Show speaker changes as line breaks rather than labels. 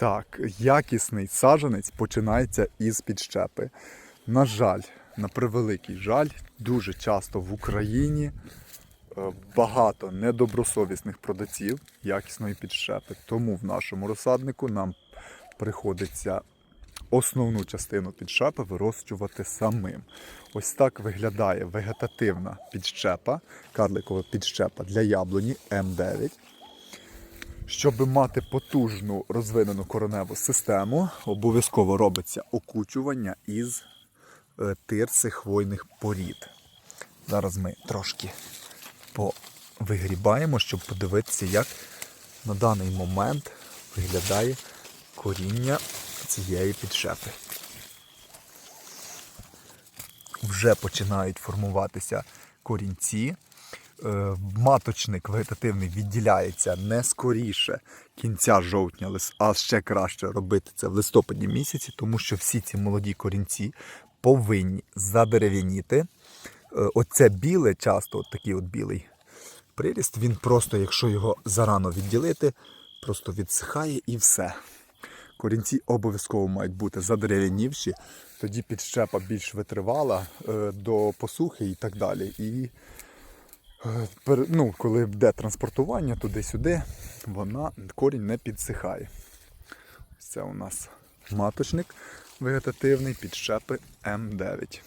Так, якісний саджанець починається із підщепи. На жаль, на превеликий жаль, дуже часто в Україні е, багато недобросовісних продавців якісної підщепи. Тому в нашому розсаднику нам приходиться основну частину підщепи вирощувати самим. Ось так виглядає вегетативна підщепа, карликова підщепа для яблуні М9. Щоб мати потужну розвинену короневу систему, обов'язково робиться окучування із е, тирси хвойних порід. Зараз ми трошки повигрібаємо, щоб подивитися, як на даний момент виглядає коріння цієї підшепи. Вже починають формуватися корінці. Е, Маточник вегетативний відділяється не скоріше кінця жовтня, а ще краще робити це в листопаді місяці, тому що всі ці молоді корінці повинні задерев'яніти. Е, Оце біле, часто от такий от білий приріст, він просто, якщо його зарано відділити, просто відсихає і все. Корінці обов'язково мають бути задерев'янівші, тоді підщепа більш витривала е, до посухи і так далі. І ну, коли йде транспортування туди-сюди, вона корінь не підсихає. Ось це у нас маточник вегетативний підщепи М9.